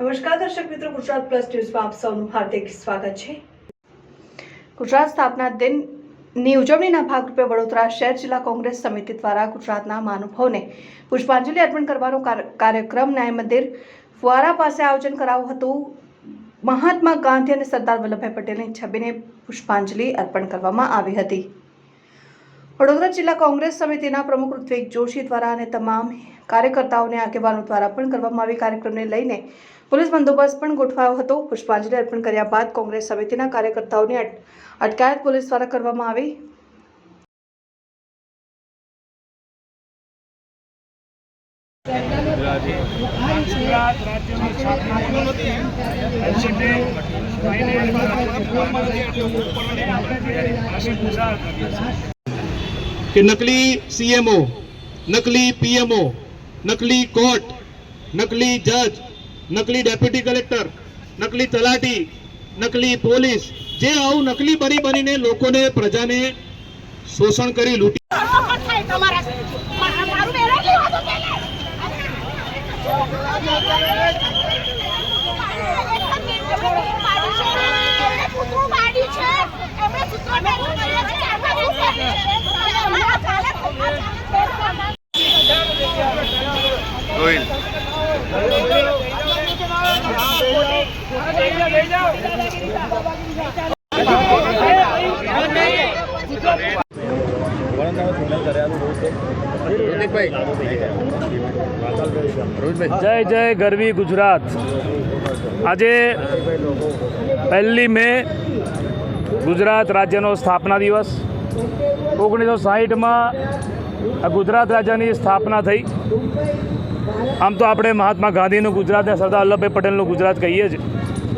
નમસ્કાર, દર્શક મિત્રો, ગુજરાત પ્લસ ન્યૂઝમાં આપ સૌનું હાર્દિક સ્વાગત છે. ગુજરાત સ્થાપના દિનની ઉજવણીના ભાગરૂપે વડોદરા શહેર જિલ્લા કોંગ્રેસ સમિતિ દ્વારા ગુજરાતના મહાનુભાવને પુષ્પાંજલિ અર્પણ કરવાનો કાર- કાર્યક્રમ ન્યાય મંદિર ફુવારા પાસે આયોજન કરાયું હતું. મહાત્મા ગાંધી અને સરદાર વલ્લભભાઈ પટેલની છબીને પુષ્પાંજલિ અર્પણ કરવામાં આવી હતી. વડોદરા જિલ્લા કોંગ્રેસ સમિતિના પ્રમુખ ઋત્વિક જોશી દ્વારા અને તમામ કાર્યકર્તાઓને આગેવાનો દ્વારા પણ કરવામાં આવી કાર્યક્રમને લઈને પોલીસ બંદોબસ્ત પણ ગોઠવાયો હતો. પુષ્પાંજલિ અર્પણ કર્યા બાદ કોંગ્રેસ સમિતિના કાર્યકર્તાઓની અટકાયત પોલીસ દ્વારા કરવામાં આવી. ગુજરાત રાજ્યની એક્સિડે કે નકલી સીએમઓ નકલી પીએમઓ નકલી કોર્ટ, નકલી જજ, નકલી ડેપ્યુટી કલેક્ટર, નકલી તલાટી, નકલી પોલીસ, જે આવું નકલી બની બનીને લોકોને પ્રજાને શોષણ કરી લૂંટી તમારા મા- મારું બેરા લેવા દો પહેલા. એમણે કૂતરું પાડ્યું છે. એમણે કૂતરું ભેગું કર્યું છે. ચારમાં શું કર્યું છે? અને અમારા ચાલે ખોખા ચાલે. જય જય, ગરવી ગુજરાત. આજે પહેલી મે ગુજરાત રાજ્યનો સ્થાપના દિવસ. ઓગણીસો સાહીઠમાં ગુજરાત રાજ્યની સ્થાપના થઈ. આમ તો આપણે મહાત્મા ગાંધીનું ગુજરાત અને સરદાર વલ્લભભાઈ પટેલનું ગુજરાત કહીએ છીએ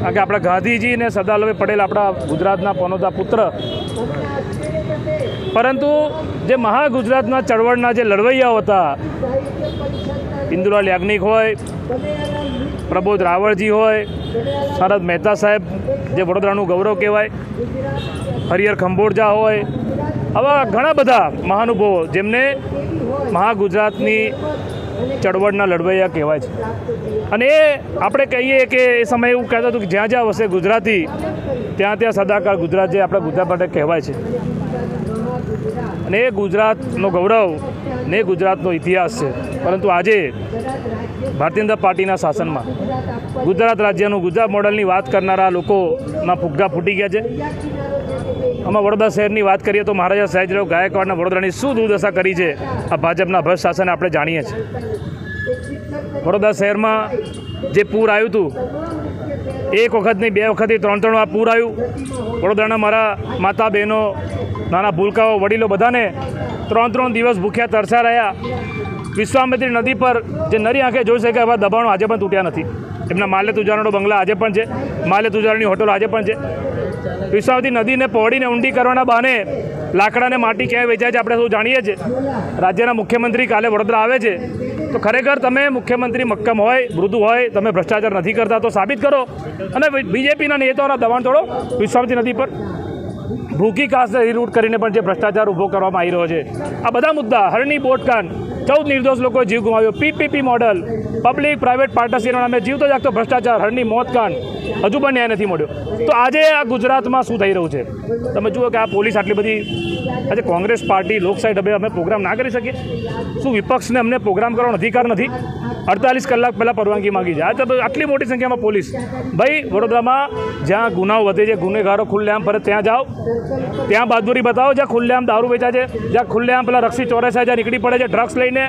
કારણ કે આપણા ગાંધીજી અને સરદાર પટેલ આપણા ગુજરાતના પનોતા પુત્ર. પરંતુ જે મહા ગુજરાતના ચળવળના જે લડવૈયાઓ હતા, ઇન્દુલાલ યાજ્ઞિક હોય, પ્રબોધ રાવળજી હોય, શરદ મહેતા સાહેબ, જે વડોદરાનું ગૌરવ કહેવાય, હરિહર ખંભોળજા હોય, આવા ઘણા બધા મહાનુભવો જેમને મહાગુજરાતની ચળવળના લડવૈયા કહેવાય છે. અને એ આપણે કહીએ કે એ સમયે એવું કહેતા હતું કે જ્યાં જ્યાં વસે ગુજરાતી, ત્યાં ત્યાં સદાકાળ ગુજરાત જે આપણા ગુજરાત માટે કહેવાય છે. અને એ ગુજરાતનો ગૌરવ ને ગુજરાતનો ઇતિહાસ છે. પરંતુ આજે ભારતીય જનતા પાર્ટીના શાસનમાં ગુજરાત રાજ્યનું ગુજરાત મોડલની વાત કરનારા લોકોના ફુગ્ગા ફૂટી ગયા છે. આમાં વડોદરા શહેરની વાત કરીએ તો મહારાજા સયાજીરાવ ગાયકવાડના વડોદરાની શું દુર્દશા કરી છે? આ ભાજપના ભ્રષ્ટ શાસને આપણે જાણીએ છીએ. વડોદરા શહેરમાં જે પૂર આવ્યું હતું, એક વખત નહીં બે વખતથી ત્રણ ત્રણ વાર પૂર આવ્યું. વડોદરાના મારા માતા બહેનો, નાના ભૂલકાઓ, વડીલો બધાને ત્રણ ત્રણ દિવસ ભૂખ્યા તરસા રહ્યા. વિશ્વામિત્રી નદી પર જે નરી આંખે જોઈ શકે એવા દબાણો આજે પણ તૂટ્યા નથી. એમના માલ્ય તુજારનો બંગલા આજે પણ છે. માલ્ય તુજારની હોટલો આજે પણ છે. વિશ્વામિત્રી નદીને પહોળીને ઊંડી કરવાના બહાને લાકડાને માટી ક્યાંય વેચાય છે આપણે સૌ જાણીએ છીએ. રાજ્યના મુખ્યમંત્રી કાલે વડોદરા આવે છે. તો ખરેખર તમે મુખ્યમંત્રી મક્કમ હોય, મૃદુ હોય, તમે ભ્રષ્ટાચાર નથી કરતા, તો સાબિત કરો. અને બીજેપીના નેતાઓના દબાણ તોડો વિસાવતી નદી પર. ભૂખી કાસ્ટ રીરૂટ કરીને પણ જે ભ્રષ્ટાચાર ઊભો કરવામાં આવી રહ્યો છે. આ બધા મુદ્દા હરણી બોટકાન, ચૌદ નિર્દોષ લોકોએ જીવ ગુમાવ્યો. પીપીપી મોડલ પબ્લિક પ્રાઇવેટ પાર્ટનરશીપના નામે જીવતો જાગતો ભ્રષ્ટાચાર, હરણી મોતકાંડ. હજુ પણ ન્યાય નથી મળ્યો. તો આજે આ ગુજરાતમાં શું થઈ રહ્યું છે? તમે જુઓ કે આ પોલીસ આટલી બધી આજે કોંગ્રેસ પાર્ટી, લોકશાહી ડબે અમે પ્રોગ્રામ ના કરી શકીએ. શું વિપક્ષને અમને પ્રોગ્રામ કરવાનો અધિકાર નથી? અડતાલીસ કલાક પહેલાં પરવાનગી માગી છે. આ આટલી મોટી સંખ્યામાં પોલીસ. ભાઈ, વડોદરામાં જ્યાં ગુનાઓ વધે છે, ગુનેગારો ખુલ્લેઆમ ફરે, ત્યાં જાઓ. ત્યાં બહાદુરી બતાવો, જ્યાં ખુલ્લેઆમ દારૂ વેચાય છે, જ્યાં ખુલ્લેઆમ પેલા રક્ષી ચોરેસાય જ્યાં નીકળી પડે છે ડ્રગ્સ લઈને.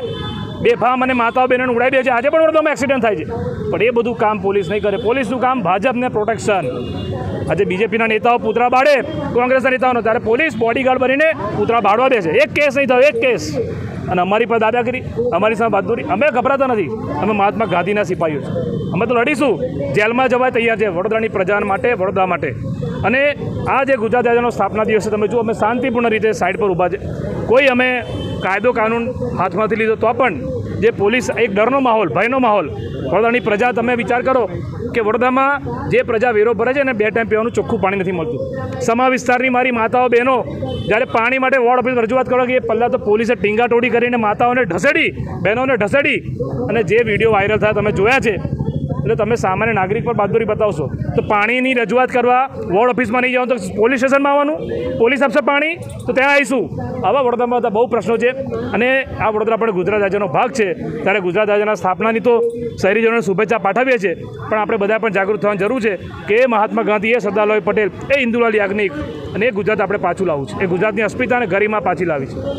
બેફામ અને માતાઓ બહેનોને ઉડાવી દે છે. આજે પણ વડોદરામાં એક્સિડન્ટ થાય છે. પણ એ બધું કામ પોલીસ નહીં કરે. પોલીસનું કામ ભાજપને પ્રોટેક્શન આજે બીજેપીના નેતાઓ પૂતરા બાળે, કોંગ્રેસના નેતાઓનો. ત્યારે પોલીસ બોડીગાર્ડ બનીને પૂતરા બાળવા દે છે એક કેસ નહીં થયો, એક કેસ. અને અમારી પર દાદાગીરી અમારી સામે બહાદુરી અમે ગભરાતા નથી. અમે મહાત્મા ગાંધીના સિપાહીઓ છીએ. અમે તો લડીશું. જેલમાં જવા તૈયાર છે. વડોદરાની પ્રજા માટે, વડોદરા માટે. અને આ જે ગુજરાત રાજ્યનો સ્થાપના દિવસ છે, તમે જુઓ, અમે શાંતિપૂર્ણ રીતે સાઈડ પર ઊભા છે. કોઈ અમે કાયદો કાનૂન હાથમાંથી લીધો તો પણ જે પોલીસ એક ડરનો માહોલ, ભયનો માહોલ, વડોદરાની પ્રજા, તમે વિચાર કરો કે વડોદરામાં જે પ્રજા વેરો ભરે છે ને બે ટાઈમ પીવાનું ચોખ્ખું પાણી નથી મળતું. સમા વિસ્તારની મારી માતાઓ, બહેનો, જ્યારે પાણી માટે વોર્ડ ઓફિસ રજૂઆત કે એ પહેલાં તો પોલીસે ટીંગાટોડી કરીને માતાઓને ઢસેડી, બહેનોને ઢસેડી અને જે વીડિયો વાયરલ થયા, તમે જોયા છે એટલે તમે સામાન્ય નાગરિક પર બહાદુરી બતાવશો. તો પાણીની રજૂઆત કરવા વોર્ડ ઓફિસમાં નહીં જાઓ તો પોલીસ સ્ટેશનમાં આવવાનું. પોલીસ આપશે પાણી, તો ત્યાં આવીશું. આવા વડોદરામાં બધા બહુ પ્રશ્નો છે. અને આ વડોદરા પણ ગુજરાત રાજ્યનો ભાગ છે. ત્યારે ગુજરાત રાજ્યના સ્થાપનાની તો શહેરીજનોને શુભેચ્છા પાઠવીએ છીએ. પણ આપણે બધા પણ જાગૃત થવાની જરૂર છે કે મહાત્મા ગાંધી એ સરદાર પટેલ, એ ઇન્દુલાલ યાજ્ઞિક અને એ ગુજરાત આપણે પાછું લાવવું છે. એ ગુજરાતની અસ્મિતા અને ગરિમા પાછી લાવી છે.